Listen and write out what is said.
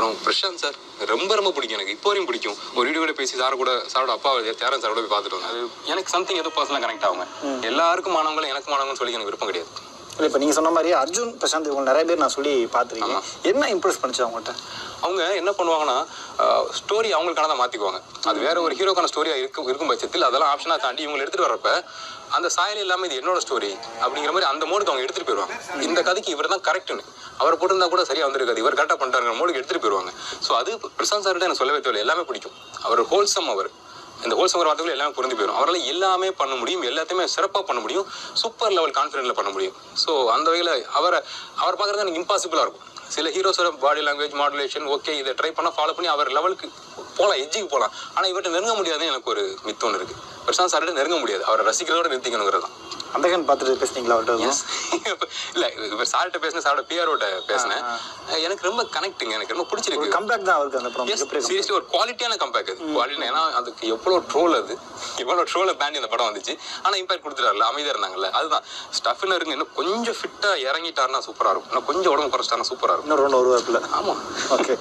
அப்புறம் பிரசாந்த் சார் ரொம்ப ரொம்ப பிடிக்கும் எனக்கு. இப்போ வரையும் பிடிக்கும். ஒரு வீடியோ கூட பேசி சார் கூட சாரோட அப்பா தேரன் சாரோட போய் பார்த்துட்டு வந்தேன் எனக்கு சம்திங் எதுவும் பர்சனலாக கனெக்ட் ஆகுங்க. எல்லாருக்கும் மாணவங்களும் எனக்கு மாணவங்களும் சொல்லி எனக்கு விருப்பம் கிடையாது. இல்லை இப்போ நீங்கள் சொன்ன மாதிரி அர்ஜுன் பிரசாந்த் இவங்க நிறைய பேர் நான் சொல்லி பார்த்துருக்கேன். என்ன இம்ப்ரெஸ் பண்ணுச்சு அவங்ககிட்ட அவங்க என்ன பண்ணுவாங்கன்னா ஸ்டோரி அவங்களுக்கானதை மாற்றிக்குவாங்க அது வேற ஒரு ஹீரோக்கான ஸ்டோரியாக இருக்கும் இருக்கும் பட்சத்தில் அதெல்லாம் ஆப்ஷனாக தாண்டி இவங்க எடுத்துகிட்டு வரப்ப அந்த சாயல் இல்லாமல் இது என்னோட ஸ்டோரி அப்படிங்கிற மாதிரி அந்த மோடுக்கு அவங்க எடுத்துகிட்டு போயிடுவாங்க இந்த கதைக்கு இவர் தான் கரெக்ட்னு அவர் போட்டிருந்தா கூட சரியா வந்திருக்காது. இவர் கரெக்டாக பண்ணிட்டாருங்கிற மோடுக்கு எடுத்துகிட்டு போயிடுவாங்க ஸோ அது பிரசாந்த் சார்கிட்ட எனக்கு சொல்லவே தேவையில்லை. எல்லாமே பிடிக்கும். அவர் ஹோல்சம் அவர். இந்த ஹோல்சம் வார்த்தைகள் எல்லாமே புரிந்து போயிடும். அவரால் எல்லாமே பண்ண முடியும் எல்லாத்தையுமே சிறப்பாக பண்ண முடியும் சூப்பர் லெவல் கான்ஃபிடென்ட்ல பண்ண முடியும். ஸோ அந்த வகையில் அவரை அவர் பார்க்குறது எனக்கு இம்பாசிபிளாக இருக்கும். சில ஹீரோஸோட பாடி லாங்குவேஜ் மாடுலேஷன் ஓகே இதை ட்ரை பண்ண ஃபாலோ பண்ணி அவர் லெவலுக்கு போகலாம் எஜ்ஜுக்கு போகலாம் ஆனால் இவர்கிட்ட நெருங்க முடியாதுன்னு எனக்கு ஒரு மித்து ஒன்று இருக்குது பிரசாந்த் சார்கிட்ட நெருங்க முடியாது. அவரை ரசிக்கிறதோட நிறுத்திக்கணுங்கிறது தான். அந்த கண் பார்த்துட்டு பேசுனீங்களா அவர்கிட்ட இல்லை இப்போ சார்கிட்ட பேசினேன் சாரோட பிஆரோட பேசினேன். எனக்கு ரொம்ப கனெக்ட்டுங்க எனக்கு ரொம்ப பிடிச்சிருக்கு. கம்பேக் தான் அவருக்கு அந்த படம். சீரியஸ்லி ஒரு குவாலிட்டியான கம்பேக் அது. குவாலிட்டி ஏன்னா அதுக்கு எவ்வளோ ட்ரோல் அது. எவ்வளோ ட்ரோலை தாண்டி அந்த படம் வந்துச்சு. ஆனால் இம்பாக்ட் கொடுத்துட்டாருல அமைதியாக இருந்தாங்கல்ல. அதுதான். ஸ்டஃப்னு இருக்கு இன்னும் கொஞ்சம் ஃபிட்டாக இறங்கிட்டாருன்னா சூப்பராக இருக்கும். இன்னும் கொஞ்சம் உடம்பு குறைச்சிட்டாருன்னா சூப்பராக இருக்கும். இன்னொரு ஒன்று வருவாப்புல. ஆமாம் ஓகே